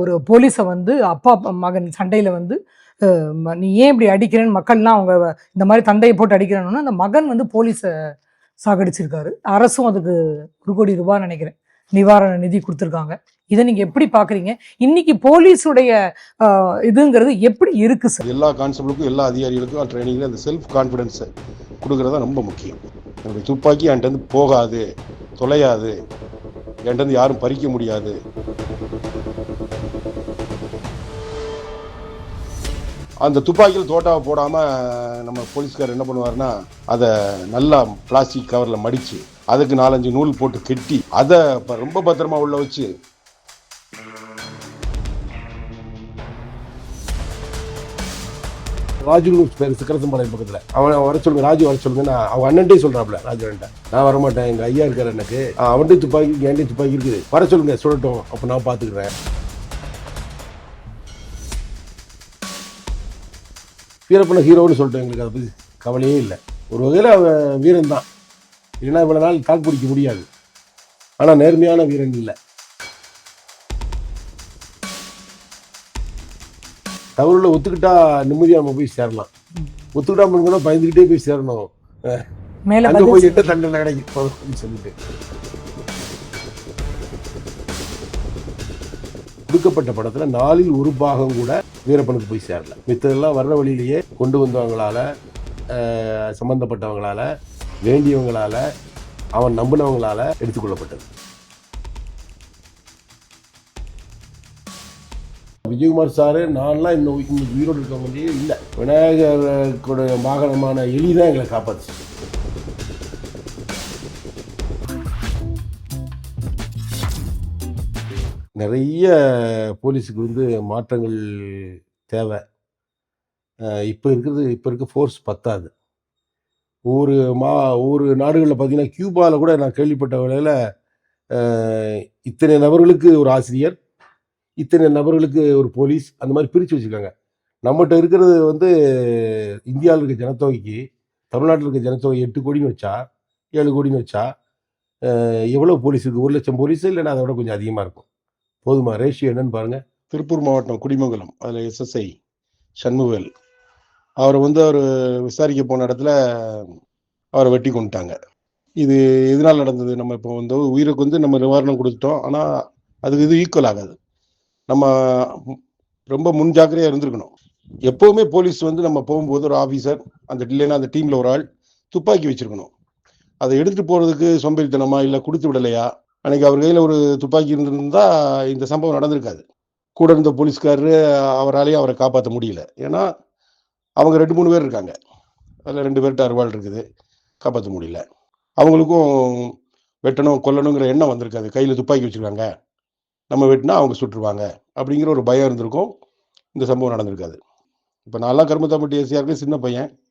ஒரு போலீஸை வந்து அப்பா மகன் சண்டையில் வந்து நீ ஏன் இப்படி அடிக்கிறேன்னு மக்கள்லாம் அவங்க இந்த மாதிரி தந்தையை போட்டு அடிக்கிறேன்னு அந்த மகன் வந்து போலீஸை சாகடிச்சிருக்காரு. அரசும் அதுக்கு ஒரு கோடி ரூபாய் நினைக்கிறேன். நிவாரண நிதி கொடுத்துருக்காங்க. இதை நீங்கள் எப்படி பார்க்குறீங்க இன்னைக்கு போலீஸுடைய இதுங்கிறது எப்படி இருக்குது சார்? எல்லா கான்ஸ்டபிளுக்கும் எல்லா அதிகாரிகளுக்கும் ட்ரைனிங்கில் அந்த செல்ஃப் கான்ஃபிடென்ஸை கொடுக்குறது தான் ரொம்ப முக்கியம். என்னுடைய துப்பாக்கி என்கிட்ட போகாது தொலையாது. என்கிட்ட யாரும் பறிக்க முடியாது. அந்த துப்பாக்கியில் தோட்டாவை போடாமல் நம்ம போலீஸ்கார் என்ன பண்ணுவாருன்னா அதை நல்லா பிளாஸ்டிக் கவரில் மடித்து அதுக்கு நாலஞ்சு நூல் போட்டு கெட்டி அதை இப்போ ரொம்ப பத்திரமா உள்ள வச்சு. ராஜுன்னு பேர் சிக்கரசம்பாளையம் பக்கத்தில். அவன் வர சொல்லுங்க ராஜு வர சொல்லுங்க நான் அவன் அண்ணன்ட்டே சொல்கிறாப்ல ராஜு அண்ணன் நான் வரமாட்டேன் எங்கள் ஐயா இருக்கார் எனக்கு. அவன்கிட்ட துப்பாக்கி என்கிட்ட துப்பாக்கி இருக்குது. வர சொல்லுங்க சொல்லட்டும் அப்போ நான் பார்த்துக்கிறேன் வீரப்பன ஹீரோன்னு சொல்லிட்டேன் எங்களுக்கு அதை பற்றி கவலையே இல்லை. ஒரு வகையில் அவன் வீரன் தான் இல்லைன்னா இவ்வளோ நாள் தாக்கு பிடிக்க முடியாது. ஆனால் நேர்மையான வீரன் இல்லை. தவறுல ஒத்துக்கிட்டா நிம்மதியாக நம்ம போய் சேரலாம். ஒத்துக்கிட்டாம இருக்கணும் பயந்துக்கிட்டே போய் சேரணும். மேல அங்க போய் எட்ட தண்டனை கிடைக்கும் சொல்லிட்டு. கொடுக்கப்பட்ட படத்துல நாலில் ஒரு பாகம் கூட வீரப்பனுக்கு போய் சேரல. மித்ததெல்லாம் வர்ற வழியிலேயே கொண்டு வந்தவங்களால அஹ், சம்பந்தப்பட்டவங்களால வேண்டியவங்களால அவன் நம்பினவங்களால எடுத்துக்கொள்ளப்பட்டது. விஜயகுமார் சாரு நான்லாம் இன்னும் இன்னைக்கு உயிரோடு இருக்க வேண்டிய இல்லை. விநாயகரோட மாகாணமான எலி தான் எங்களை காப்பாத்துச்சு. நிறைய போலீஸுக்கு வந்து மாற்றங்கள் தேவை. இப்போ இருக்கிறது இப்போ இருக்க ஃபோர்ஸ் பத்தாது. ஒவ்வொரு மா ஒவ்வொரு நாடுகளில் பார்த்தீங்கன்னா கியூபாவில் கூட நான் கேள்விப்பட்ட வேளையில் இத்தனை நபர்களுக்கு ஒரு ஆசிரியர் இத்தனை நபர்களுக்கு ஒரு போலீஸ் அந்த மாதிரி பிரித்து வச்சுருக்காங்க. நம்மகிட்ட இருக்கிறது வந்து இந்தியாவில் இருக்க ஜனத்தொகைக்கு தமிழ்நாட்டில் இருக்க ஜனத்தொகை எட்டு கோடின்னு வச்சா ஏழு கோடின்னு வச்சா எவ்வளோ போலீஸ் இருக்குது ஒரு லட்சம் போலீஸ் இல்லைன்னா அதை விட கொஞ்சம் அதிகமாக இருக்கும். போதுமா? ரேஷியோ என்னன்னு பாருங்கள் திருப்பூர் மாவட்டம் குடிமங்கலம் அதில் எஸ்எஸ்ஐ சண்முகவேல். அவரை வந்து அவர் விசாரிக்க போன இடத்துல அவரை வெட்டி கொண்டுட்டாங்க. இது எதனால் நடந்தது? நம்ம இப்போ வந்து உயிருக்கு வந்து நம்ம நிவாரணம் கொடுத்துட்டோம். ஆனால் அதுக்கு இது ஈக்குவல் ஆகாது. நம்ம ரொம்ப முன்ஜாக்கிரதையாக இருந்திருக்கணும். எப்போவுமே போலீஸ் வந்து நம்ம போகும்போது ஒரு ஆஃபீஸர் அந்த இல்லைன்னா அந்த டீமில் ஒரு ஆள் துப்பாக்கி வச்சிருக்கணும். அதை எடுத்துகிட்டு போகிறதுக்கு சோம்பேறித்தனமா இல்லை கொடுத்து விடலையா? அன்னைக்கு அவர் கையில் ஒரு துப்பாக்கி இருந்திருந்தா இந்த சம்பவம் நடந்திருக்காது. கூட இருந்த போலீஸ்காரரு அவராலேயும் அவரை காப்பாற்ற முடியல. ஏன்னா அவங்க ரெண்டு மூணு பேர் இருக்காங்க. அதில் ரெண்டு பேர்கிட்ட அருவாள் இருக்குது. காப்பாற்ற முடியல. அவங்களுக்கும் வெட்டணும் கொல்லணுங்கிற எண்ணம் வந்திருக்காது. கையில் துப்பாக்கி வச்சுருக்காங்க. நம்ம வெட்டினா அவங்க சுட்டுருவாங்க. அப்படிங்கிற ஒரு பயம் இருந்திருக்கும். இந்த சம்பவம் நடந்திருக்காது. இப்போ நான்லாம் கருமத்தாம்பட்டி ஏசியாருக்கு சின்ன பையன்.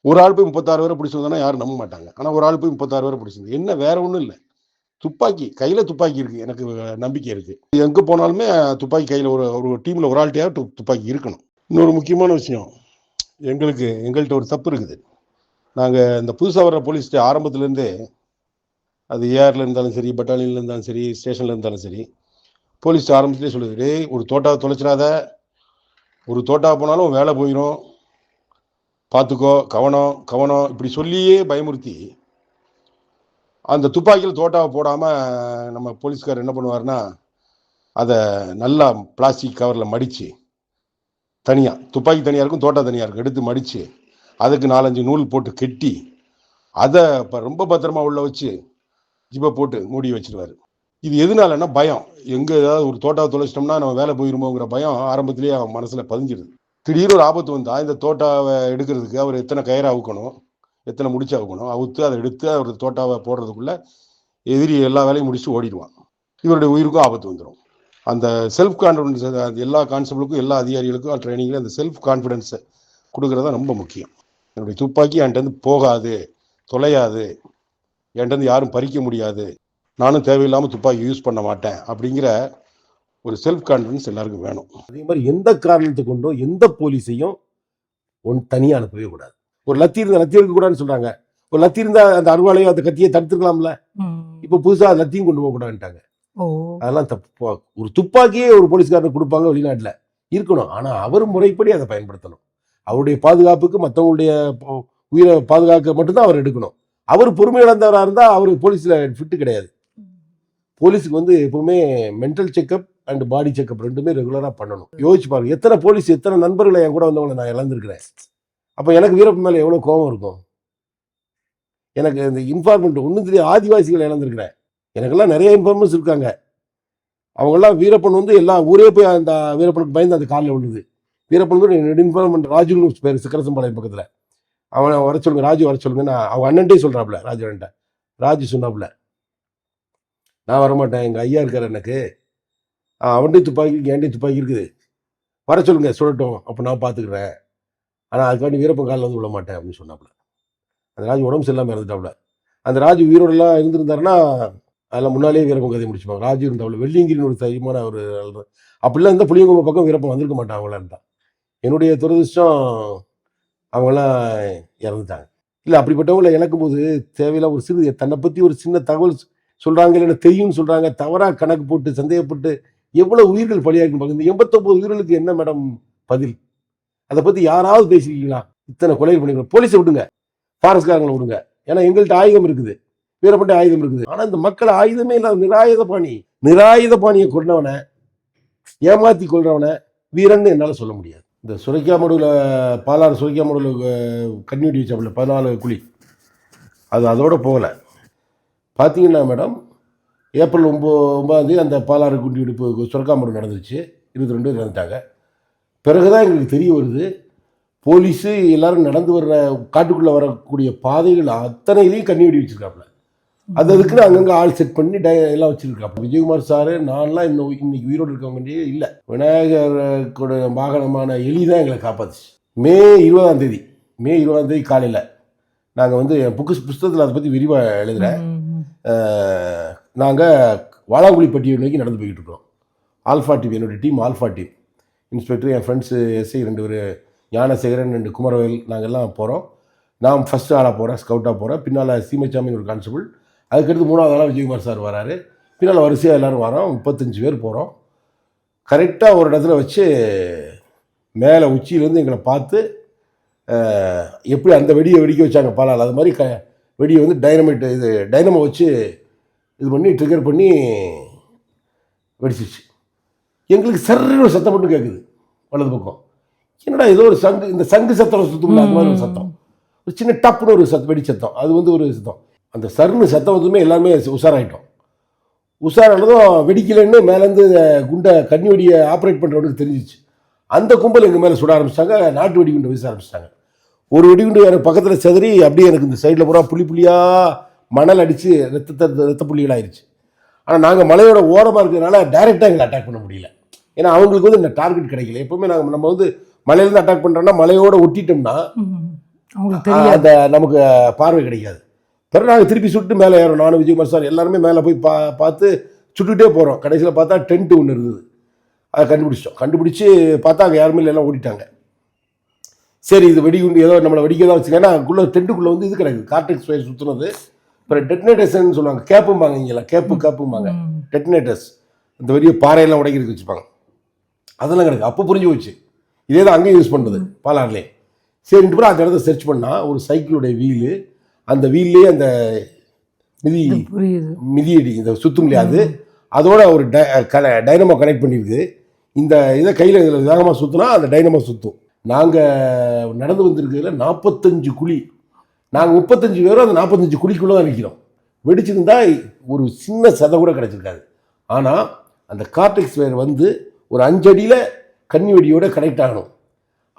ஒரு ஆள் போய் முப்பத்தாறு பேரை பிடிச்சிருந்தோன்னா யாரும் நம்ப மாட்டாங்க. ஆனால் ஒரு ஆள் போய் முப்பத்தாறு பேரை பிடிச்சிருந்து என்ன வேற ஒன்றும் இல்லை. துப்பாக்கி கையில துப்பாக்கி இருக்கு. எனக்கு நம்பிக்கை இருக்கு. எங்க போனாலுமே துப்பாக்கி கையில ஒரு ஒரு டீம்ல ஒரு ஆள்கிட்டயா துப்பாக்கி இருக்கணும். இன்னொரு முக்கியமான விஷயம். எங்களுக்கு எங்கள்கிட்ட ஒரு தப்பு இருக்குது. நாங்க இந்த புதுசாக வர்ற போலீஸ் ஆரம்பத்துல இருந்தே அது ஏஆரில் இருந்தாலும் சரி பட்டாலியன்ல இருந்தாலும் சரி ஸ்டேஷன்ல இருந்தாலும் சரி போலீஸ் ஆரம்பத்துலேயே சொல்லுது டேய் ஒரு தோட்டாவை தொலைச்சிடாத. ஒரு தோட்டா போனாலும் வேலை போயிடும் பார்த்துக்கோ கவனம் கவனம் இப்படி சொல்லியே பயமுறுத்தி அந்த துப்பாக்கியில் தோட்டாவை போடாமல் நம்ம போலீஸ்கார் என்ன பண்ணுவாருன்னா அதை நல்லா பிளாஸ்டிக் கவரில் மடித்து தனியாக துப்பாக்கி தனியாக இருக்கும் தோட்டா தனியாக இருக்கும் எடுத்து மடித்து அதுக்கு நாலஞ்சு நூல் போட்டு கெட்டி அதை இப்போ ரொம்ப பத்திரமா உள்ள வச்சு ஜிப்பை போட்டு மூடி வச்சிருவாரு. இது எதனாலன்னா பயம். எங்கே ஏதாவது ஒரு தோட்டாவை தொலைச்சிட்டோம்னா நம்ம வேலை போயிருமோங்கிற பயம் ஆரம்பத்திலேயே அவன் மனசில் பதிஞ்சிருது. திடீர்னு ஒரு ஆபத்து வந்தால் இந்த தோட்டாவை எடுக்கிறதுக்கு அவர் எத்தனை கயிறு அவுக்கணும்? எத்தனை முடிச்சு அவுக்கணும் அவுத்து அதை எடுத்து அவர் தோட்டாவை போடுறதுக்குள்ளே எதிரி எல்லா வேலையும் முடிச்சு ஓடிடுவான். இவருடைய உயிருக்கும் ஆபத்து வந்துடும் அந்த செல்ஃப் கான்ஃபிடன்ஸ் எல்லா கான்ஸ்டபிளுக்கும் எல்லா அதிகாரிகளுக்கும் ட்ரைனிங்கில் அந்த செல்ஃப் கான்ஃபிடென்ஸை கொடுக்குறது தான் ரொம்ப முக்கியம். என்னுடைய துப்பாக்கி என்கிட்ட போகாது தொலையாது என்கிட்ட யாரும் பறிக்க முடியாது நானும் தேவையில்லாமல் துப்பாக்கி யூஸ் பண்ண மாட்டேன் அப்படிங்கிற ஒரு செல்ஃப் கான்ஃபிடன்ஸ் எல்லாருக்கும் வேணும். அதே மாதிரி எந்த காரணத்தை கொண்டும் எந்த போலீஸையும் ஒன் தனியாக அனுப்பவே கூடாது. ஒரு லத்தி இருந்தா லத்தி இருக்கக்கூடாதுன்னு சொல்றாங்க. ஒரு லத்தி இருந்தா அந்த அருவாளையோ அந்த கத்தியை தடுத்துக்கலாம்ல. இப்போ புதுசா லத்தியும் கொண்டு போக கூடாதுன்ட்டாங்க ஓ. அதெல்லாம் தப்பு. ஒரு துப்பாக்கியே ஒரு போலீஸ்காரனுக்கு கொடுப்பாங்க வெளிநாட்டில். இருக்கணும். ஆனால் அவர் முறைப்படி அதை பயன்படுத்தணும். அவருடைய பாதுகாப்புக்கு மற்றவங்களுடைய உயிரை பாதுகாக்க மட்டும்தான் அவர் எடுக்கணும். அவர் பொறுமை இழந்தவராக இருந்தால் அவர் போலீஸில் ஃபிட்டு கிடையாது. போலீஸுக்கு வந்து எப்பவுமே mental checkup and body checkup ரெண்டுமே ரெகுலராக பண்ணணும். யோசிச்சு பாருங்க. எத்தனை போலீஸ் எத்தனை நண்பர்களை என் கூட வந்தவங்களை நான் இழந்திருக்கிறேன். அப்போ எனக்கு வீரப்பன் மேலே எவ்வளோ கோபம் இருக்கும்? எனக்கு இந்த இன்ஃபார்மெண்ட் ஒன்றும் தெரியாது ஆதிவாசிகள் இழந்திருக்கிறேன் எனக்கெல்லாம் நிறைய இன்ஃபார்மன்ஸ் இருக்காங்க. அவங்கெல்லாம் வீரப்பன் வந்து எல்லா ஊரே போய் அந்த வீரப்பனுக்கு பயந்து அந்த காலில் விழுது வீரப்பன் வந்து இன்ஃபார்மெண்ட் ராஜுன்னு பேர் சிக்கரசம்பாளையம் பக்கத்தில். அவனை வர சொல்லுங்க ராஜு வர சொல்லுங்க நான் அவங்க அண்ணன்ட்டே சொல்கிறாப்புல ராஜு அண்ணன்ட்ட. ராஜு சொன்னாப்புல நான் வரமாட்டேன் எங்கள் ஐயா இருக்கார் எனக்கு. அவன்கிட்ட துப்பாக்கி என்கிட்ட துப்பாக்கி இருக்குது. வர சொல்லுங்க சொல்லட்டும் அப்போ நான் பார்த்துக்கிறேன் ஆனால் அதுக்காண்டி வீரப்பன் காலில் வந்து விட மாட்டேன் அப்படின்னு சொன்னாப்புல. அந்த ராஜு உடம்பு சரியில்லாமல் இறந்துட்டாப்புல. அந்த ராஜு உயிரோடெல்லாம் இருந்திருந்தாருன்னா அதெல்லாம் முன்னாலேயே வீரப்பன் கதையை முடிச்சுப்பாங்க. ராஜு இருந்தாப்புல வெள்ளியங்கிரின்னு ஒரு தைரியமான ஒரு அப்படிலாம் இருந்தால் புளியங்கும்ப பக்கம் வீரப்பன் வந்திருக்க மாட்டான் அவங்களாம் இருந்தான் என்னுடைய துரதிர்ஷ்டம் அவங்களாம் இறந்துட்டாங்க. இல்லை அப்படிப்பட்டவங்களை இழக்கும்போது தேவையில்லாம் ஒரு சிறு தன்னை பற்றி ஒரு சின்ன தகவல் சொல்கிறாங்க இல்லை தெரியும்னு சொல்கிறாங்க தவறாக கணக்கு போட்டு சந்தேகப்பட்டு எவ்வளோ உயிர்கள் பலியாகும் பாருங்க இந்த எண்பத்தொம்பது உயிர்களுக்கு என்ன மேடம் பதில்? அதை பற்றி யாராவது பேசிருக்கீங்களா? இத்தனை கொலைகள் பண்ணிக்கணும் போலீஸை விடுங்க. ஃபாரஸ்ட்காரங்களை விடுங்க. ஏன்னா எங்கள்கிட்ட ஆயுதம் இருக்குது. வீரப்பட்ட ஆயுதம் இருக்குது. ஆனால் இந்த மக்கள் ஆயுதமே இல்லாத நிராயுத பாணி நிராயுத பாணியை கொண்டவனை ஏமாத்தி கொள்றவனை வீரன்னு என்னால் சொல்ல முடியாது. இந்த சுரைக்காமடுவில் பாலாறு சுரைக்காமடுவில் கண்ணியூட்டி வச்சாப்புல பதினாலு குழி. அது அதோட போகலை. பார்த்தீங்கன்னா மேடம் ஏப்ரல் ஒம்போ ஒன்பதாந்தேதி அந்த பாலாறு குண்டி வெடிப்பு சுரக்காமடு நடந்துச்சு இருபத்தி ரெண்டு இறந்துட்டாங்க பிறகுதான் எங்களுக்கு தெரிய வருது. போலீஸு எல்லாரும் நடந்து வர்ற காட்டுக்குள்ளே வரக்கூடிய பாதைகள் அத்தனையிலையும் கண்ணி வெடி வச்சிருக்காப்புல. அது அதுக்குன்னு அங்கங்கே ஆள் செட் பண்ணி டை எல்லாம் வச்சிருக்காப்புல. விஜயகுமார் சாரு நான்லாம் இன்னும் இன்னைக்கு உயிரோடு இருக்கவங்க இல்லை. விநாயகரோட வாகனமான எலி தான் எங்களை காப்பாத்துச்சு. மே இருபதாம் தேதி. மே இருபதாம் தேதி காலையில். நாங்கள் வந்து என் புக்கு புஸ்தகத்தில் அதை பற்றி விரிவாக எழுதுகிறேன் நாங்கள் வாழாங்குழிப்பட்டி நோக்கி நடந்து போய்கிட்டு இருக்கோம் ஆல்ஃபா டீம் என்னுடைய டீம் ஆல்ஃபா டீம். இன்ஸ்பெக்டர் என் ஃப்ரெண்ட்ஸு எஸ்ஐ ரெண்டு பேர் ஞானசேகரன் ரெண்டு குமரவேல் நாங்கள் எல்லாம் போகிறோம் நான் ஃபஸ்ட்டு ஆளாக போகிறேன் ஸ்கவுட்டாக போகிறேன் பின்னால் சீமைச்சாமின்னு ஒரு கான்ஸ்டபிள் அதுக்கடுத்து மூணாவது ஆளாக விஜயகுமார் சார் வராரு. பின்னால் வரிசையாக எல்லோரும் வரோம். முப்பத்தஞ்சு பேர் போகிறோம் கரெக்டாக ஒரு இடத்துல வச்சு மேலே உச்சியிலேருந்து எங்களை பார்த்து எப்படி அந்த வெடியை வெடிக்க வச்சாங்க பாலால். அது மாதிரி க வெடியை வந்து டைனமைட் இது டைனமோ வச்சு இது பண்ணி ட்ரிகர் பண்ணி வெடிச்சிச்சு எங்களுக்கு சர்ன்னு ஒரு சத்தம் மட்டும் கேட்குது வலது பக்கம். என்னடா ஏதோ ஒரு சங்கு இந்த சங்கு சத்தம் சுத்தம் அந்த மாதிரி ஒரு சத்தம். ஒரு சின்ன டப்புன்னு ஒரு சத் வெடி சத்தம். அது வந்து ஒரு சத்தம். அந்த சர்னு சத்தம் வந்ததுமே எல்லாமே உஷாராயிட்டோம். உஷாரானதும் வெடிக்கலைன்னு மேலேருந்து குண்டை கண்ணி வெடியை ஆப்ரேட் பண்ணுறவனுக்கு தெரிஞ்சிச்சு. அந்த கும்பல் எங்கள் மேலே சுட ஆரம்பிச்சிட்டாங்க நாட்டு வெடிகுண்டு வீச ஆரம்பிச்சிட்டாங்க ஒரு வெடிகுண்டு எனக்கு பக்கத்தில் செதறி அப்படியே எனக்கு இந்த சைடில் பூரா புள்ளி புள்ளியாக மணல் அடித்து ரத்தத்தை ரத்த புள்ளிகள் ஆயிடுச்சு ஆனால் நாங்கள் மலையோட ஓரமாக இருக்கிறதுனால டைரெக்டாக எங்களை அட்டாக் பண்ண முடியல. ஏன்னா அவங்களுக்கு வந்து இந்த டார்கெட் கிடைக்கல. எப்பவுமே நாங்கள் நம்ம வந்து மலையிலேருந்து அட்டாக் பண்ணுறோன்னா மலையோட ஒட்டிட்டோம்னா அந்த நமக்கு பார்வை கிடைக்காது. பிறகு நாங்கள் திருப்பி சுட்டு மேலே ஏறோம் நானும் விஜயகுமார் சார் எல்லாருமே மேலே போய் பா பார்த்து சுட்டுக்கிட்டே போகிறோம் கடைசியில் பார்த்தா டென்ட் ஒன்று இருந்தது. அதை கண்டுபிடிச்சிட்டோம். கண்டுபிடிச்சி பார்த்தா அங்கே யாருமே இல்லை, எல்லாம் ஓடிட்டாங்க. சரி இது வெடிகுண்டு ஏதோ நம்மளை வெடிக்க தான் வச்சுக்கேன்னா அதுக்குள்ளே டென்ட்டுக்குள்ளே வந்து இது கிடையாது கார்டெக்ஸ் சுற்றுனது அப்புறம் டெட்னேட்டர்ஸ்ன்னு சொல்லுவாங்க. கேப்பும்பாங்க இங்கெல்லாம். கேப்பு கேப்பும்பாங்க. ம். டெட்னேட்டர்ஸ் இந்த பெரிய பாறையெல்லாம் உடைக்கிறதுக்கு வச்சுப்பாங்க. அதெல்லாம் கிடக்கு. அப்போ புரிஞ்சு போச்சு. இதே தான் அங்கேயும் யூஸ் பண்ணுறது பாலாறுலே சரின்ட்டு பிறகு அந்த இடத்த சர்ச் பண்ணால் ஒரு சைக்கிளுடைய வீலு. அந்த வீல்லையே அந்த மிதி மிதியடி இந்த சுத்தும் அது? அதோட ஒரு டைனமோ கனெக்ட் பண்ணியிருக்கு இந்த இதை கையில் இதில் வேகமாக சுற்றினா அந்த டைனமோ சுற்றும் நாங்கள் நடந்து வந்திருக்கிறதுல நாற்பத்தஞ்சு குழி நாங்கள் முப்பத்தஞ்சு பேரும் அந்த நாற்பத்தஞ்சு குழிக்குள்ளே தான் நிற்கிறோம் வெடிச்சிருந்தா ஒரு சின்ன சதை கூட கிடச்சிருக்காது. ஆனால் அந்த கார்டெக்ஸ் வேர் வந்து ஒரு அஞ்சடியில் கன்னி வெடியோட கனெக்ட் ஆகணும்.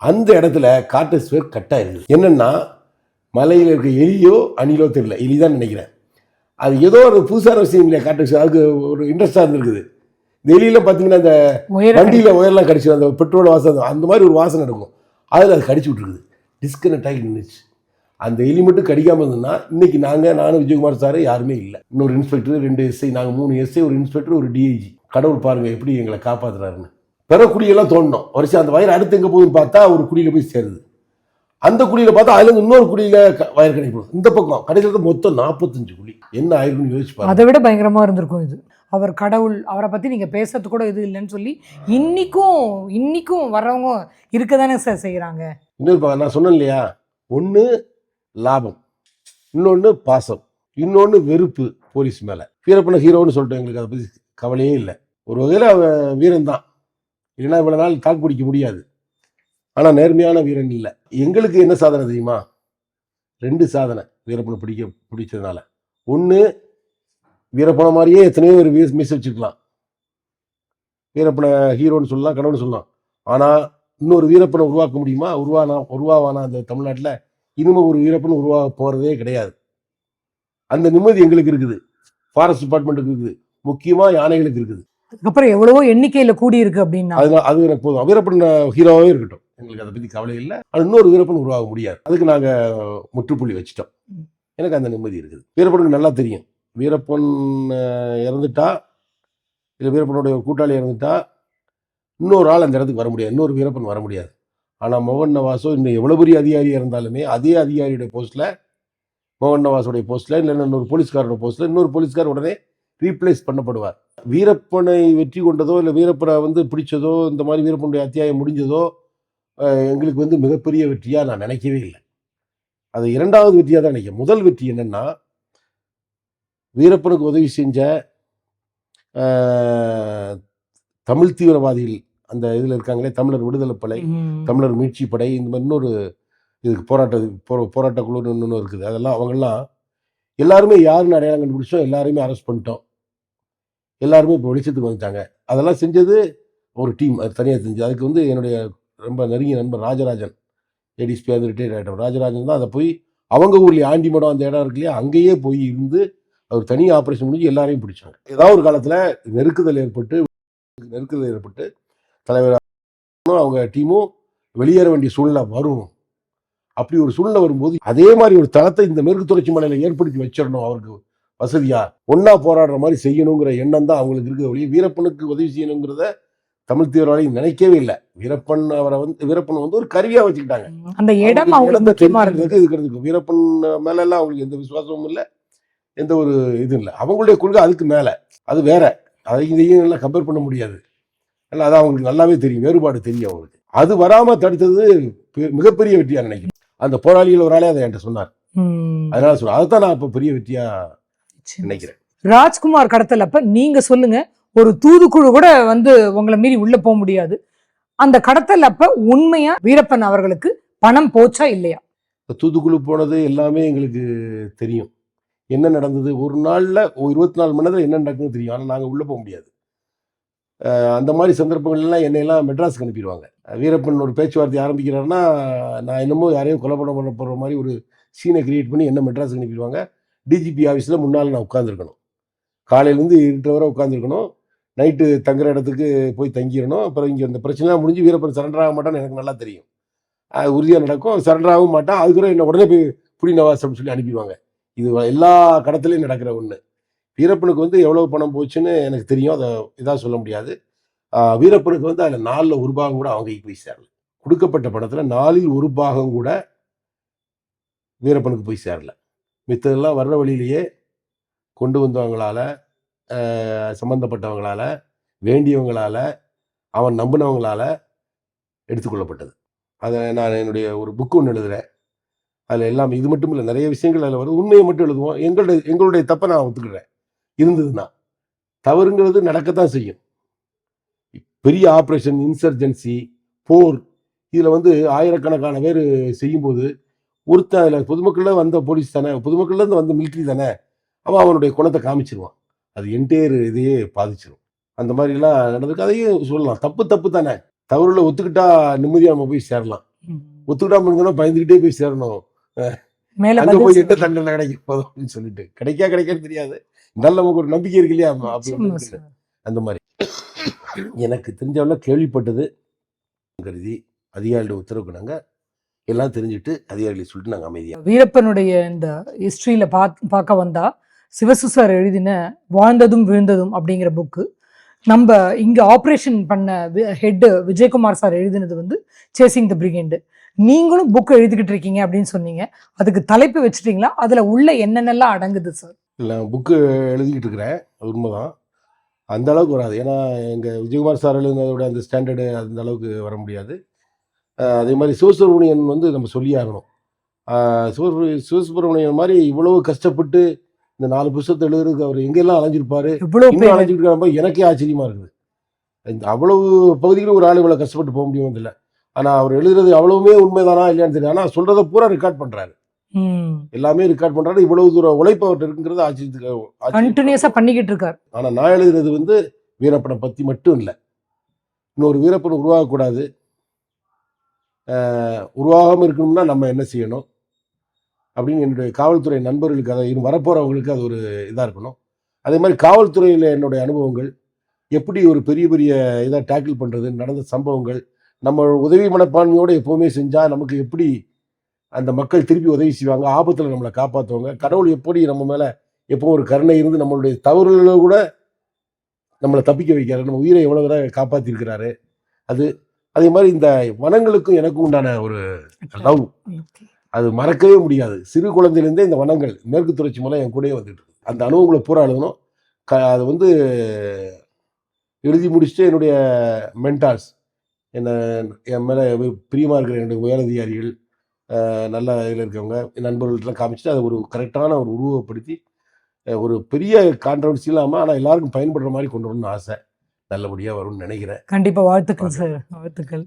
அந்த இடத்துல கார்டெக்ஸ் வேர் கட் ஆயிருது. என்னென்னா மலையில் இருக்க எலியோ அணிலோ தெரியல. எலி தான் நினைக்கிறேன். அது ஏதோ ஒரு புதுசான விஷயம் இல்லையா கார்டெக்ஸ் அதுக்கு ஒரு இன்ட்ரெஸ்டாக இருந்திருக்குது. இந்த எலியெல்லாம் பார்த்தீங்கன்னா அந்த வண்டியில் உயரெல்லாம் கடிச்சு அந்த பெட்ரோல் வாசம் அந்த மாதிரி ஒரு வாசனை இருக்கும். அதில் அது கடிச்சு விட்ருக்குது டிஸ்கனெக்ட் ஆகி நின்றுச்சு அந்த எலி மட்டும் கடிக்காமல் இருந்ததுன்னா இன்னைக்கு நாங்கள் நானும் விஜயகுமார் சார் யாருமே இல்லை. இன்னொரு இன்ஸ்பெக்டர் ரெண்டு எஸ்ஐ நாங்கள் மூணு எஸ்ஐ ஒரு இன்ஸ்பெக்டர் ஒரு டிஐஜி கடவுள் பாருங்க எப்படி எங்களை காப்பாத்துறாருன்னு. பிற குழியெல்லாம் தோண்டணும் வருஷம் அந்த வயர் அடுத்து எங்கே போகுதுன்னு பார்த்தா ஒரு குழியில் போய் சேருது. அந்த குழியில் பார்த்தா அதுல இன்னொரு குழியில் வயர் கிடைக்கும் இந்த பக்கம் கடைசியில் மொத்தம் நாற்பத்தஞ்சு குழி என்ன ஆயிருக்குன்னு யோசிச்சு அதை விட பயங்கரமா இருந்திருக்கும் இது. அவர் கடவுள் அவரை பற்றி நீங்கள் பேசுறது கூட இது இல்லைன்னு சொல்லி இன்னிக்கும் இன்னிக்கும் வர்றவங்க இருக்க தானே சார் செய்கிறாங்க இன்னொரு நான் சொன்னேன் இல்லையா? ஒன்று லாபம். இன்னொன்று பாசம். இன்னொன்று வெறுப்பு போலீஸ் மேலே. வீரப்பன ஹீரோன்னு சொல்லிட்டு எங்களுக்கு அதை பற்றி கவலையே இல்லை. ஒரு வகையில் அவன் வீரன் தான் இல்லைன்னா இவ்வளோ நாள் தாக்கு பிடிக்க முடியாது. ஆனால் நேர்மையான வீரன் இல்லை. எங்களுக்கு என்ன சாதனை தெரியுமா? ரெண்டு சாதனை வீரப்பனை பிடிக்க பிடிச்சதுனால. ஒன்று வீரப்பனை மாதிரியே எத்தனையோ பேர் வீஸ் மிஸ் வச்சுக்கலாம் வீரப்பனை ஹீரோன்னு சொல்லலாம் கடவுள்னு சொல்லலாம். ஆனால் இன்னொரு வீரப்பனை உருவாக்க முடியுமா? உருவானா உருவாவானா அந்த தமிழ்நாட்டில்? இனிமே ஒரு வீரப்பன் உருவாக போகிறதே கிடையாது. அந்த நிம்மதி எங்களுக்கு இருக்குது. ஃபாரஸ்ட் டிபார்ட்மெண்ட்டுக்கு இருக்குது. முக்கியமாக யானைகளுக்கு இருக்குது. அதுக்கப்புறம் எவ்வளவோ எண்ணிக்கையில் கூடி இருக்கு அப்படின்னா அதனால அது எனக்கு போதும். வீரப்பன் ஹீரோவாகவே இருக்கட்டும். எங்களுக்கு அதை பற்றி கவலை இல்லை. அது இன்னொரு வீரப்பன் உருவாக முடியாது. அதுக்கு நாங்கள் முற்றுப்புள்ளி வச்சிட்டோம். எனக்கு அந்த நிம்மதி இருக்குது. வீரப்பனுக்கு நல்லா தெரியும். வீரப்பன் இறந்துட்டா இல்லை வீரப்பனுடைய கூட்டாளி இறந்துட்டா இன்னொரு ஆள் அந்த இடத்துக்கு வர முடியாது. இன்னொரு வீரப்பன் வர முடியாது. ஆனால் மோகன் நவாஸோ இன்னும் எவ்வளோ பெரிய அதிகாரியாக இருந்தாலுமே அதே அதிகாரியுடைய போஸ்ட்டில் மோகன் நவாஸோடைய போஸ்ட்டில் இல்லை இன்னொரு போலீஸ்காரோட போஸ்ட்டில் இன்னொரு போலீஸ்கார் உடனே ரீப்ளேஸ் பண்ணப்படுவார். வீரப்பனை வெற்றி கொண்டதோ இல்லை வீரப்பனை வந்து பிடிச்சதோ இந்த மாதிரி வீரப்பனுடைய அத்தியாயம் முடிஞ்சதோ எங்களுக்கு வந்து மிகப்பெரிய வெற்றியாக நான் நினைக்கவே இல்லை. அது இரண்டாவது வெற்றியாக தான் நினைக்கிறேன். முதல் வெற்றி என்னென்னா வீரப்பனுக்கு உதவி செஞ்ச தமிழ் தீவிரவாதிகள் அந்த இதில் இருக்காங்களே தமிழர் விடுதலை படை. தமிழர் மீட்சி படை இந்த மாதிரி இன்னொரு இதுக்கு போராட்ட போ போராட்ட குழு இன்னொன்று இருக்குது. அதெல்லாம் அவங்கெல்லாம் எல்லாருமே யாருன்னு அடையாளம் கண்டுபிடிச்சோம் எல்லாருமே அரெஸ்ட் பண்ணிட்டோம். எல்லாருமே இப்போ வெளிச்சத்துக்கு வந்துட்டாங்க. அதெல்லாம் செஞ்சது ஒரு டீம் அது தனியாக செஞ்சு அதுக்கு வந்து என்னுடைய ரொம்ப நெருங்கிய நண்பர் ராஜராஜன் ஏடிஸ்பி வந்து ரிட்டையர் ஆகிட்டோம் ராஜராஜன் தான் அதை போய் அவங்க ஊர்லேயே ஆண்டிமடம் அந்த இடம் இருக்கு இல்லையா அங்கேயே போய் இருந்து அவர் தனி ஆப்ரேஷன் முடிஞ்சு எல்லாரையும் பிடிச்சாங்க. ஏதாவது ஒரு காலத்தில் நெருக்குதல் ஏற்பட்டு நெருக்குதல் ஏற்பட்டு தலைவர் அவங்க டீமும் வெளியேற வேண்டிய சூழ்நிலை வரும். அப்படி ஒரு சூழ்நிலை வரும்போது அதே மாதிரி ஒரு தளத்தை இந்த மேற்கு தொடர்ச்சி மலையில ஏற்படுத்தி வச்சிடணும் அவருக்கு வசதியா. ஒண்ணா போராடுற மாதிரி செய்யணுங்கிற எண்ணம் தான் அவங்களுக்கு இருக்குது ஒழிய வீரப்பனுக்கு உதவி செய்யணுங்கிறத தமிழ் தீவிரவாதி நினைக்கவே இல்லை. வீரப்பன் அவரை வந்து வீரப்பன் வந்து ஒரு கருவியா வச்சுக்கிட்டாங்க. அந்த இடம் அவங்களுக்கு இருக்கிறதுக்கு வீரப்பன் மேல எல்லாம் அவங்களுக்கு எந்த விசுவாசமும் இல்லை. எந்த ஒரு இதுவும் இல்லை. அவங்களுடைய கொள்கை அதுக்கு மேல. அது வேற. அதை இதையும் எல்லாம் கம்பேர் பண்ண முடியாது. இல்லை அது அவங்களுக்கு நல்லாவே தெரியும் வேறுபாடு தெரியும் அவங்களுக்கு. அது வராம தடுத்தது மிகப்பெரிய வெற்றியா நினைக்கிறேன். அந்த போராளிகள் ஒரு ஆளே அதை என்கிட்ட சொன்னார். அதனால சொல்ல அதைத்தான் நான் இப்போ பெரிய வெற்றியா. நினைக்கிறேன். ராஜ்குமார் கடத்தல் அப்ப நீங்க சொல்லுங்க ஒரு தூதுக்குழு கூட வந்து உங்களை மீறி உள்ள போக முடியாது. அந்த கடத்தல் அப்ப உண்மையா வீரப்பன் அவர்களுக்கு பணம் போச்சா இல்லையா? இந்த தூத்துக்குழு போனது எல்லாமே எங்களுக்கு தெரியும். என்ன நடந்தது? ஒரு நாள்ல இருபத்தி நாலு மணி நேரத்தில் என்ன நடக்குதுன்னு தெரியும். ஆனால் நாங்கள் உள்ளே போக முடியாது. அந்த மாதிரி சந்தர்ப்பங்கள்லாம் என்னையெல்லாம் மெட்ராஸுக்கு அனுப்பிடுவாங்க. வீரப்பன் ஒரு பேச்சுவார்த்தை ஆரம்பிக்கிறாருன்னா நான் என்னமோ யாரையும் கொலை பண்ண பண்ண போகிற மாதிரி ஒரு சீனை கிரியேட் பண்ணி என்ன மெட்ராஸுக்கு அனுப்பிடுவாங்க? டிஜிபி ஆஃபீஸில் முன்னால் நான் உட்காந்துருக்கணும் காலையிலேருந்து இருட்டு வரை உட்காந்துருக்கணும் நைட்டு தங்குற இடத்துக்கு போய் தங்கிடணும். அப்புறம் இங்கே அந்த பிரச்சனைலாம் முடிஞ்சு வீரப்பன் சரண்டர் ஆக மாட்டான்னு எனக்கு நல்லா தெரியும். அது உறுதியாக நடக்கும். சரண்டர் ஆகவும் மாட்டான். அதுக்குள்ள என்ன உடனே போய் புடி நவாஸ் அப்படின்னு சொல்லி அனுப்பிடுவாங்க. இது எல்லா கடத்துலையும் நடக்கிற ஒன்று வீரப்பனுக்கு வந்து எவ்வளோ பணம் போச்சுன்னு எனக்கு தெரியும். அதை இதாக சொல்ல முடியாது. வீரப்பனுக்கு வந்து அதில் நாலில் ஒரு பாகம் கூட அவங்க போய் சேரல. கொடுக்கப்பட்ட பணத்தில் நாலில் ஒரு பாகம் கூட வீரப்பனுக்கு போய் சேரல. மித்ததெல்லாம் வர்ற வழியிலேயே கொண்டு வந்தவங்களால் சம்மந்தப்பட்டவங்களால் வேண்டியவங்களால் வேண்டியவங்களால அவன் நம்பினவங்களால் எடுத்துக்கொள்ளப்பட்டது. அதை நான் என்னுடைய ஒரு புக்கு ஒன்று எழுதுகிறேன் அதில் எல்லாம் இது மட்டும் இல்லை நிறைய விஷயங்கள் அதில் வருது. உண்மையை மட்டும் எழுதுவோம். எங்களுடைய எங்களுடைய தப்பை நான் ஒத்துக்கிறேன். இருந்ததுன்னா தவறுங்கிறது நடக்கத்தான் செய்யும். பெரிய ஆப்ரேஷன் இன்சர்ஜென்சி போர் இதில் வந்து ஆயிரக்கணக்கான பேர் செய்யும்போது ஒருத்தன் அதில் பொதுமக்களில் வந்த போலீஸ் தானே பொதுமக்கள்லேருந்து வந்த மிலிட்ரி தானே அவன் அவனுடைய குணத்தை காமிச்சிருவான். அது என்டையர் இதையே பாதிச்சிடும் அந்த மாதிரிலாம் நடந்திருக்கு. அதையும் சொல்லலாம். தப்பு தப்பு தானே. தவறுல ஒத்துக்கிட்டா நிம்மதியாக நம்ம போய் சேரலாம். ஒத்துக்கிட்டாம இருந்தோம்னா பயந்துக்கிட்டே போய் சேரணும். அங்க போய் சொல்லுங்க. தண்டனை கிடைக்கும் போதும் அப்படின்னு சொல்லிட்டு. கிடைக்கா கிடைக்கான்னு தெரியாது. இருந்தாலும் நமக்கு ஒரு நம்பிக்கை இருக்கு இல்லையா? அப்படி நிச்சயமா ஒண்ணு இருக்கு. சார். அந்த மாதிரி. எனக்கு தெரிஞ்சவள கேள்விப்பட்டது. கருதி அதிகாரிகளுடைய உத்தரவுக்கு நாங்க எல்லாம் தெரிஞ்சுட்டு அதிகாரிகளை சொல்லிட்டு நாங்க அமைதியா வீரப்பனுடைய இந்த ஹிஸ்டரியில பார்க்க வந்தா சிவசு சார் எழுதின வாழ்ந்ததும் விழுந்ததும் அப்படிங்கிற புக்கு நம்ம இங்க ஆப்ரேஷன் பண்ண ஹெட் விஜயகுமார் சார் எழுதினது வந்து சேசிங் த பிரிகேண்டு நீங்களும் புக் எழுதிக்கிட்டு இருக்கீங்க அப்படின்னு சொன்னீங்க. அதுக்கு தலைப்பு வச்சுட்டீங்களா? அதுல உள்ள என்னென்னலாம் அடங்குது சார்? இல்லை புக்கு எழுதிக்கிட்டு இருக்கிறேன் அது உண்மைதான். அந்த அளவுக்கு வராது. ஏன்னா எங்கள் விஜயகுமார் சார் எழுதுனதோட அந்த ஸ்டாண்டர்டு அந்த அளவுக்கு வர முடியாது. அதே மாதிரி சிவசுப்ரமணியன் வந்து நம்ம சொல்லி ஆகணும். சிவசுப்ரமணியன் மாதிரி இவ்வளவு கஷ்டப்பட்டு இந்த நாலு புத்தகத்தை எழுதுறதுக்கு அவர் எங்கெல்லாம் அலைஞ்சிருப்பாரு? இன்னும் இருக்கிறப்ப எனக்கே ஆச்சரியமா இருக்குது. இந்த அவ்வளவு பகுதிகளும் ஒரு ஆள் இவ்வளவு கஷ்டப்பட்டு போக முடியும் இல்லை. ஆனா அவர் எழுதுறது அவ்வளவுமே உண்மைதானா இல்லையான்னு தெரியும் ஆனா சொல்றதை பூரா ரெக்கார்ட் பண்றாரு. ம் எல்லாமே ரெக்கார்ட் பண்றாரு. இவ்வளவு தூரம் உழைப்பு அவர்கிட்ட இருக்குங்கிறது ஆச்சரியத்துக்கு. கண்டினியூஸா பண்ணிக்கிட்டு இருக்கார் ஆனா நான் எழுதுறது வந்து வீரப்பனை பத்தி மட்டும் இல்லை. இன்னொரு வீரப்பன் உருவாகக்கூடாது. ஆஹ் உருவாகாம இருக்கணும்னா நம்ம என்ன செய்யணும்? அப்படின்னு என்னுடைய காவல்துறை நண்பர்களுக்கு அதை இனி வரப்போறவங்களுக்கு அது ஒரு இதா இருக்கணும். அதே மாதிரி காவல்துறையில் என்னுடைய அனுபவங்கள் எப்படி ஒரு பெரிய பெரிய இதை டேக்கிள் பண்றது நடந்த சம்பவங்கள் நம்ம உதவி மனப்பான்மையோட எப்பவுமே செஞ்சா நமக்கு எப்படி அந்த மக்கள் திருப்பி உதவி செய்வாங்க ஆபத்துல நம்மளை காப்பாற்றுவாங்க கடவுள் எப்படி நம்ம மேல எப்போ ஒரு கருணை இருந்து நம்மளுடைய தவறுகளை கூட நம்மளை தப்பிக்க வைக்கிறாரு. நம்ம உயிரை எவ்வளவு தடவை காப்பாத்திருக்கிறாரு. அது அதே மாதிரி இந்த வனங்களுக்கும் எனக்கும் உண்டான ஒரு லவ். அது மறக்கவே முடியாது. சிறு குழந்தையிலேருந்தே இந்த வனங்கள் மேற்கு தொடர்ச்சி மலை என் கூடயே வந்துட்டு. அந்த அனுபவங்களை பூரா எழுதணும். க அது வந்து எழுதி முடிச்சுட்டு என்னுடைய மென்டார்ஸ் என்ன என் மேலே பிரியமாக இருக்கிற என்னுடைய உயரதிகாரிகள் நல்ல இதில் இருக்கவங்க நண்பர்கள்ட்டலாம் காமிச்சிட்டு அதை ஒரு கரெக்டான ஒரு உருவப்படுத்தி ஒரு பெரிய கான்ட்ரவர்சி இல்லாமல் ஆனால் எல்லாருக்கும் பயன்படுற மாதிரி கொண்டு வரணும்னு ஆசை. நல்லபடியாக வரும்னு நினைக்கிறேன். கண்டிப்பா. வாழ்த்துக்கள் சார். வாழ்த்துக்கள்.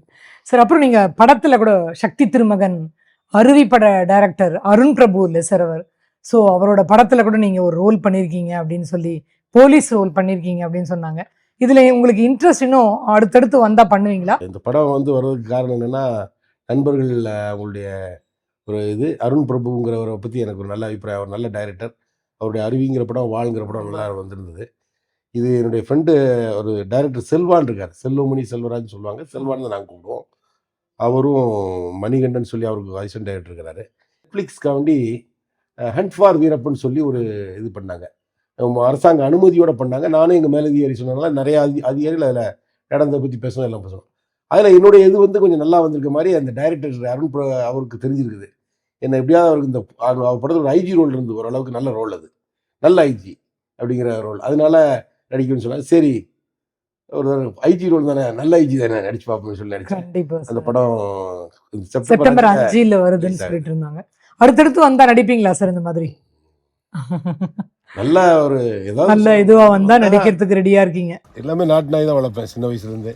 சார் அப்புறம் நீங்க படத்துல கூட சக்தி திருமகன் அருவி பட டைரக்டர் அருண் பிரபு இல்லை சார் அவர். ஸோ அவரோட படத்துல கூட நீங்க ஒரு ரோல் பண்ணியிருக்கீங்க அப்படின்னு சொல்லி போலீஸ் ரோல் பண்ணியிருக்கீங்க அப்படின்னு சொன்னாங்க. இதுல உங்களுக்கு இன்ட்ரெஸ்ட் இன்னும் அடுத்தடுத்து வந்தா பண்ணுவீங்களா? இந்த படம் வந்து வர்றதுக்கு காரணம் என்னன்னா நண்பர்கள் அவங்களுடைய ஒரு இது. அருண் பிரபுங்கிறவரை பற்றி எனக்கு ஒரு நல்ல அபிப்பிராயம். அவர் நல்ல டைரக்டர். அவருடைய அருவிங்கிற படம் வாழ்ங்கிற படம் நல்லா வந்திருந்தது. இது என்னுடைய ஃப்ரெண்டு ஒரு டைரக்டர் செல்வான் இருக்கார். செல்வமணி செல்வராஜ் சொல்லுவாங்க. செல்வான் தான் நாங்கள் கூப்பிடுவோம். அவரும் மணிகண்டன் சொல்லி அவருக்கு அசிஸ்டன்ட் டைரக்டர் இருக்கிறாரு. நெட்ஃப்ளிக்ஸ்க்காண்டி ஹண்ட் ஃபார் வீரப்பன் சொல்லி ஒரு இது பண்ணாங்க. அரசாங்க அனுமதியோட பண்ணாங்க. நானும் எங்கள் மேலதிகாரி சொன்னனால நிறைய அதி அதிகாரிகள் அதில் நடந்ததை பற்றி பேசணும் எல்லாம் பேசணும் அதில் என்னுடைய இது வந்து கொஞ்சம் நல்லா வந்திருக்க மாதிரி அந்த டைரக்டர் அருண் அவருக்கு தெரிஞ்சிருக்குது. என்ன எப்படியாவது அவருக்கு இந்த அவர் படத்தில் ஒரு ஐஜி ரோல் இருந்து ஓரளவுக்கு நல்ல ரோல் அது. நல்ல ஐஜி அப்படிங்கிற ரோல் அதனால நடிக்கணும்னு சொன்னாங்க சரி ஒரு ஐஜி ரோல் தானே நல்ல ஐஜி தானே நடிச்சு பார்ப்போம்னு சொல்லி நடிச்சேன். அந்த. படம் செப்டம்பர் அஞ்சுல வருதுன்னு சொல்லிட்டு இருந்தாங்க. அடுத்தடுத்து வந்தா நடிப்பீங்களா சார் இந்த மாதிரி? நல்ல ஒரு ஏதாவது நல்ல இதுவா வந்தா நடிக்கிறதுக்கு ரெடியா இருக்கீங்க. எல்லாமே நாட்டு நாய் தான் வளர்ப்பேன் சின்ன வயசுலேருந்தே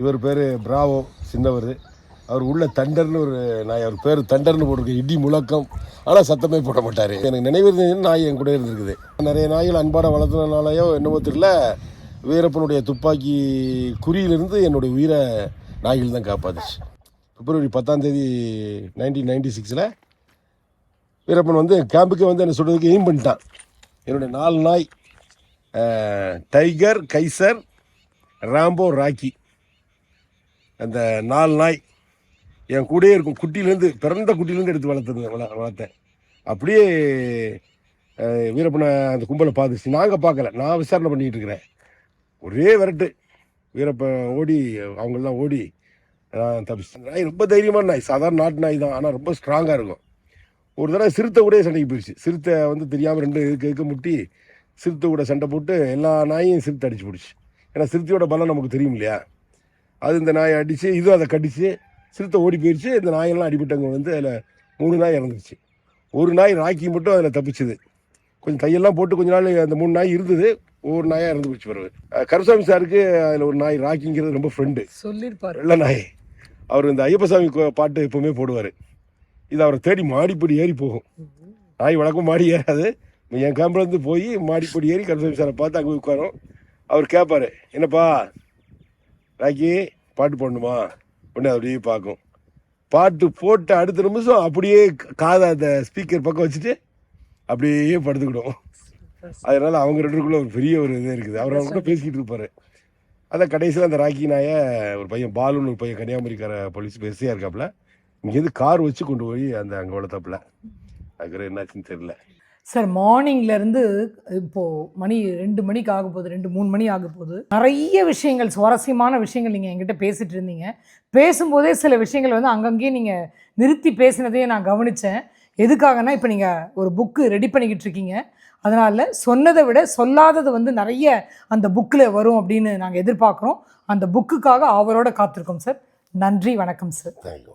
இவர் பேர் பிராவோ சின்னவர். அவர் உள்ள தண்டர்னு ஒரு நாய் அவர் பேர் தண்டர்னு போட்டிருக்கேன் இடி முழக்கம். ஆனால் சத்தமே போட மாட்டார். எனக்கு நினைவு இருந்ததுன்னு நாய் என் கூட இருந்திருக்குது. நிறைய நாய்கள் அன்பாட வளர்த்தனாலயோ என்னவோ தெரியல வீரப்பனுடைய துப்பாக்கி குறியிலிருந்து என்னுடைய உயிரை நாய்கள் தான் காப்பாத்துச்சு. பிப்ரவரி பத்தாம் தேதி நைன்டீன் நைன்டி சிக்ஸில் வீரப்பன் வந்து கேம்புக்கு வந்து என்ன சொல்கிறதுக்கு எய்ம் பண்ணிட்டான். என்னுடைய நாலு நாய் டைகர் கைசர் ராம்போ ராக்கி அந்த நாலு நாய் என் கூடயே இருக்கும். குட்டிலேருந்து பிறந்த குட்டிலேருந்து எடுத்து வளர்த்துருந்தேன் வள வளர்த்தேன். அப்படியே வீரப்பனை அந்த கும்பலை பார்த்துச்சு. நாங்கள் பார்க்கல. நான் விசாரணை பண்ணிக்கிட்டு இருக்கிறேன். ஒரே விரட்டு. வீரப்பன் ஓடி அவங்கெல்லாம் ஓடி நான் தப்பிச்சு. நாய் ரொம்ப தைரியமான நாய். சாதாரண நாட்டு நாய் தான். ஆனால் ரொம்ப ஸ்ட்ராங்காக இருக்கும். ஒரு தடவை சிறுத்தை கூட சண்டைக்கு போயிடுச்சு. சிறுத்தை வந்து தெரியாமல் ரெண்டு இதுக்கு இருக்க முட்டி சிறுத்தை கூட சண்டை போட்டு எல்லா நாயும் சிறுத்தை அடிச்சு போடுச்சு. ஏன்னா சிறுத்தையோட பலம் நமக்கு தெரியும் இல்லையா? அது இந்த நாயை அடித்து இதுவும் அதை கடிச்சு சிறுத்தை ஓடி போயிடுச்சு இந்த நாயெல்லாம் அடிபட்டவங்க வந்து அதில் மூணு நாய் இறந்துருச்சு. ஒரு நாய் ராக்கி மட்டும் அதில் தப்பிச்சுது. கொஞ்சம் கையெல்லாம் போட்டு கொஞ்ச நாள் அந்த மூணு நாய் இருந்தது. ஒவ்வொரு நாயாக இறந்து போச்சு பிறகு. கருசாமி சாருக்கு அதில் ஒரு நாய் ராக்கிங்கிறது ரொம்ப ஃப்ரெண்டு சொல்லிருப்பாரு வெள்ள நாய். அவர் இந்த ஐயப்பசாமி பாட்டு எப்பவுமே போடுவார். இது அவரை தேடி மாடிப்படி ஏறி போகும். நாய் வழக்கம் மாடி ஏறாது. என் கேம்பில் இருந்து போய் மாடிப்படி ஏறி கருசாமி சாரை பார்த்து அங்கே உட்காரும். அவர் கேட்பாரு என்னப்பா ராக்கி பாட்டு போடணுமா? உடனே அப்படியே பார்க்கும். பாட்டு போட்டு அடுத்த நிமிஷம் அப்படியே காதை அந்த ஸ்பீக்கர் பக்கம் வச்சுட்டு அப்படியே படுத்துக்கிடும். அதனால அவங்க ரெண்டு ஒரு பெரிய ஒரு இது இருக்குது. அவர் அவங்க கூட பேசிக்கிட்டு இருப்பாரு. அதான் கடைசியில் அந்த ராக்கி நாயை ஒரு பையன் பாலுன்னு ஒரு பையன் கன்னியாகுமரிக்கார போலீஸ் பெருசியாக இருக்காப்புல. இங்கேருந்து கார் வச்சு கொண்டு போய் அந்த அங்கே வளர்த்தாப்புல. அதுக்கு என்னாச்சுன்னு தெரியல. சார் மார்னிங்லேருந்து இப்போது மணி ரெண்டு மணிக்கு ஆக போகுது ரெண்டு மூணு மணி ஆக போகுது. நிறைய விஷயங்கள் சுவாரஸ்யமான விஷயங்கள் நீங்கள் என்கிட்ட பேசிட்டு இருந்தீங்க. பேசும்போதே சில விஷயங்கள் வந்து அங்கங்கேயே நீங்கள் நிறுத்தி பேசினதையே நான் கவனித்தேன் எதுக்காகனா இப்போ நீங்கள் ஒரு புக்கு ரெடி பண்ணிக்கிட்டு இருக்கீங்க. அதனால் சொன்னதை விட சொல்லாதது வந்து நிறைய அந்த புக்கில் வரும் அப்படின்னு நாங்கள் எதிர்பார்க்குறோம். அந்த புக்குக்காக அவரோட காத்திருக்கோம் சார். நன்றி வணக்கம் சார். தேங்க்யூ.